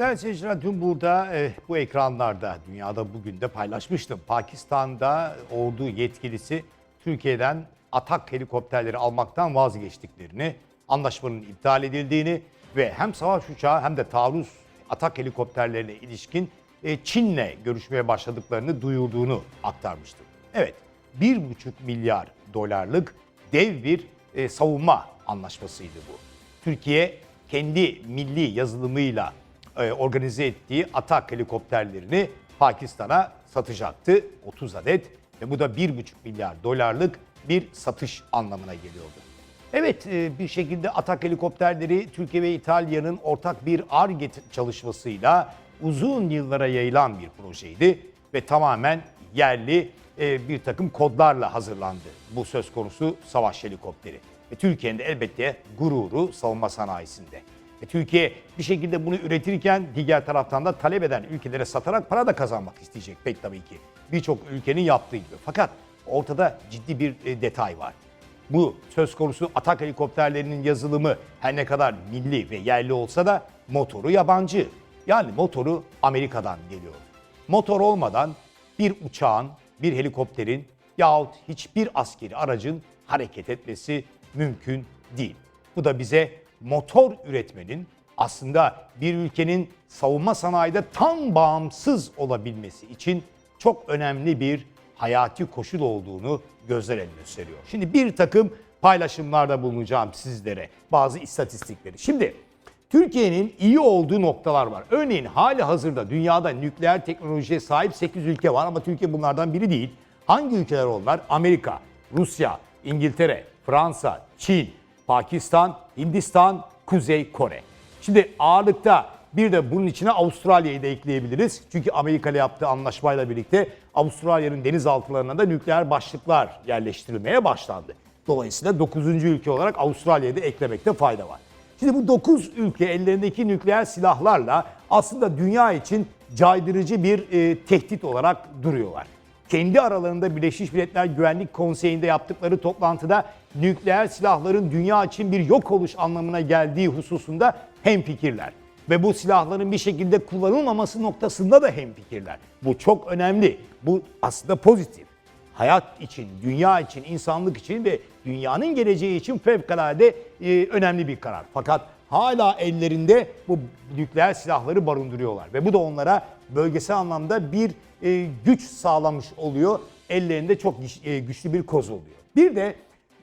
Değerli seyirciler dün burada e, bu ekranlarda dünyada bugün de paylaşmıştım. Pakistan'da ordu yetkilisi Türkiye'den atak helikopterleri almaktan vazgeçtiklerini, anlaşmanın iptal edildiğini ve hem savaş uçağı hem de taarruz atak helikopterlerine ilişkin e, Çin'le görüşmeye başladıklarını duyurduğunu aktarmıştım. Evet 1,5 milyar dolarlık dev bir e, savunma anlaşmasıydı bu. Türkiye kendi milli yazılımıyla e, organize ettiği atak helikopterlerini Pakistan'a satacaktı 30 adet ve bu da 1,5 milyar dolarlık bir satış anlamına geliyordu. Evet e, bir şekilde atak helikopterleri Türkiye ve İtalya'nın ortak bir ARGE çalışmasıyla uzun yıllara yayılan bir projeydi ve tamamen yerli e, bir takım kodlarla hazırlandı bu söz konusu savaş helikopteri. Ve Türkiye'nin de elbette gururu savunma sanayisinde. E, Türkiye bir şekilde bunu üretirken diğer taraftan da talep eden ülkelere satarak para da kazanmak isteyecek pek tabii ki. Birçok ülkenin yaptığı gibi. Fakat ortada ciddi bir e, detay var. Bu söz konusu atak helikopterlerinin yazılımı her ne kadar milli ve yerli olsa da motoru yabancı. Yani motoru Amerika'dan geliyor. Motor olmadan bir uçağın, bir helikopterin yahut hiçbir askeri aracın hareket etmesi mümkün değil. Bu da bize motor üretmenin aslında bir ülkenin savunma sanayide tam bağımsız olabilmesi için çok önemli bir hayati koşul olduğunu gözler önüne seriyor. Şimdi bir takım paylaşımlarda bulunacağım sizlere bazı istatistikleri. Şimdi Türkiye'nin iyi olduğu noktalar var. Örneğin hali hazırda dünyada nükleer teknolojiye sahip 8 ülke var ama Türkiye bunlardan biri değil. Hangi ülkeler onlar? Amerika, Rusya, İngiltere, Fransa, Çin, Pakistan, Hindistan, Kuzey Kore. Şimdi ağırlıkta bir de bunun içine Avustralya'yı da ekleyebiliriz. Çünkü Amerika ile yaptığı anlaşmayla birlikte Avustralya'nın denizaltılarına da nükleer başlıklar yerleştirilmeye başlandı. Dolayısıyla 9. ülke olarak Avustralya'yı da eklemekte fayda var. Şimdi bu 9 ülke ellerindeki nükleer silahlarla aslında dünya için caydırıcı bir e, tehdit olarak duruyorlar. Kendi aralarında Birleşmiş Milletler Güvenlik Konseyi'nde yaptıkları toplantıda nükleer silahların dünya için bir yok oluş anlamına geldiği hususunda hemfikirler. Ve bu silahların bir şekilde kullanılmaması noktasında da hemfikirler. Bu çok önemli. Bu aslında pozitif hayat için, dünya için, insanlık için ve dünyanın geleceği için fevkalade e, önemli bir karar. Fakat hala ellerinde bu nükleer silahları barındırıyorlar ve bu da onlara bölgesel anlamda bir e, güç sağlamış oluyor. Ellerinde çok güç- e, güçlü bir koz oluyor. Bir de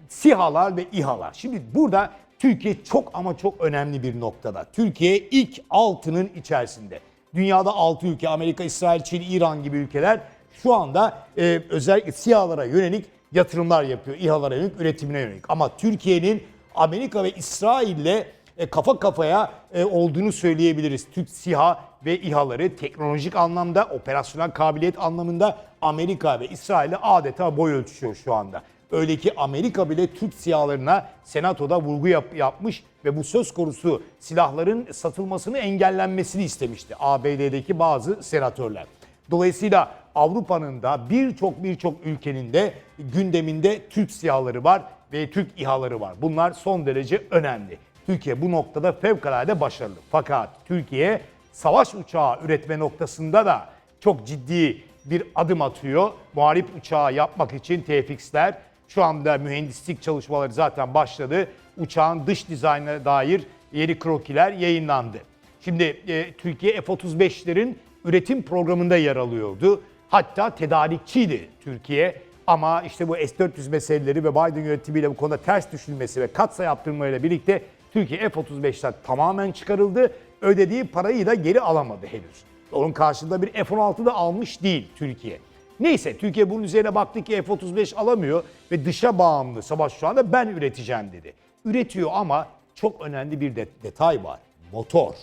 SİHA'lar ve İHA'lar. Şimdi burada Türkiye çok ama çok önemli bir noktada. Türkiye ilk altının içerisinde. Dünyada 6 ülke Amerika, İsrail, Çin, İran gibi ülkeler şu anda e, özellikle SİHA'lara yönelik yatırımlar yapıyor. İHA'lara yönelik, üretimine yönelik. Ama Türkiye'nin Amerika ve İsrail'le e, kafa kafaya e, olduğunu söyleyebiliriz. Türk SİHA ve İHA'ları teknolojik anlamda, operasyonel kabiliyet anlamında Amerika ve İsrail'e adeta boy ölçüşüyor şu anda. Öyle ki Amerika bile Türk SİHA'larına senatoda vurgu yap- yapmış ve bu söz konusu silahların satılmasını engellenmesini istemişti ABD'deki bazı senatörler. Dolayısıyla Avrupa'nın da birçok birçok ülkenin de gündeminde Türk SİHA'ları var ve Türk İHA'ları var. Bunlar son derece önemli. Türkiye bu noktada fevkalade başarılı. Fakat Türkiye savaş uçağı üretme noktasında da çok ciddi bir adım atıyor. Muharip uçağı yapmak için TFX'ler şu anda mühendislik çalışmaları zaten başladı. Uçağın dış dizaynına dair yeni krokiler yayınlandı. Şimdi e, Türkiye F-35'lerin üretim programında yer alıyordu. Hatta tedarikçiydi Türkiye. Ama işte bu S-400 meseleleri ve Biden yönetimiyle bu konuda ters düşülmesi ve katsa yaptırmayla birlikte Türkiye F-35'ten tamamen çıkarıldı. Ödediği parayı da geri alamadı henüz. Onun karşılığında bir F-16 da almış değil Türkiye. Neyse Türkiye bunun üzerine baktı ki F-35 alamıyor ve dışa bağımlı savaş şu anda ben üreteceğim dedi. Üretiyor ama çok önemli bir de- detay var. Motor.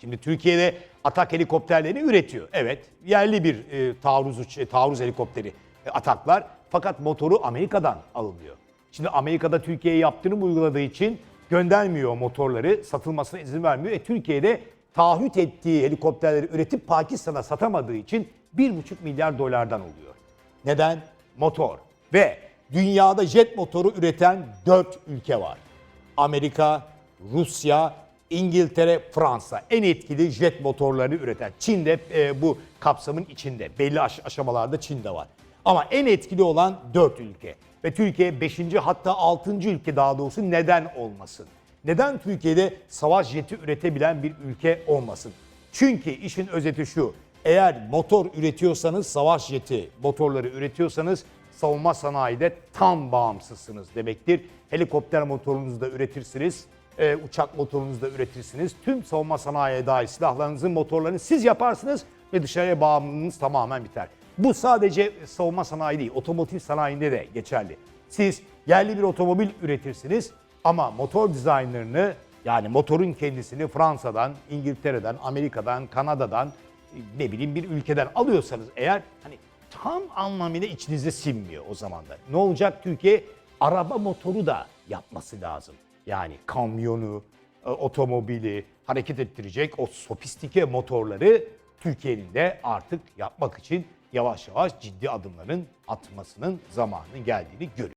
Şimdi Türkiye'de atak helikopterlerini üretiyor. Evet, yerli bir e, taarruz e, taarruz helikopteri e, ataklar fakat motoru Amerika'dan alınıyor. Şimdi Amerika'da Türkiye'ye yaptırım uyguladığı için göndermiyor motorları, satılmasına izin vermiyor. E, Türkiye'de taahhüt ettiği helikopterleri üretip Pakistan'a satamadığı için 1,5 milyar dolardan oluyor. Neden? Motor. Ve dünyada jet motoru üreten 4 ülke var. Amerika, Rusya, İngiltere, Fransa en etkili jet motorlarını üreten. Çin de e, bu kapsamın içinde. Belli aş- aşamalarda Çin de var. Ama en etkili olan 4 ülke. Ve Türkiye 5. hatta 6. ülke daha doğrusu neden olmasın? Neden Türkiye'de savaş jeti üretebilen bir ülke olmasın? Çünkü işin özeti şu. Eğer motor üretiyorsanız, savaş jeti motorları üretiyorsanız savunma sanayide tam bağımsızsınız demektir. Helikopter motorunuzu da üretirsiniz, e, uçak motorunuzu da üretirsiniz. Tüm savunma sanayiye dair silahlarınızın motorlarını siz yaparsınız ve dışarıya bağımlılığınız tamamen biter. Bu sadece savunma sanayi değil, otomotiv sanayinde de geçerli. Siz yerli bir otomobil üretirsiniz ama motor dizaynlarını yani motorun kendisini Fransa'dan, İngiltere'den, Amerika'dan, Kanada'dan ne bileyim bir ülkeden alıyorsanız eğer hani tam anlamıyla içinize sinmiyor o zaman da. Ne olacak Türkiye? Araba motoru da yapması lazım. Yani kamyonu, e, otomobili hareket ettirecek o sofistike motorları Türkiye'nin de artık yapmak için yavaş yavaş ciddi adımların atmasının zamanının geldiğini görüyoruz.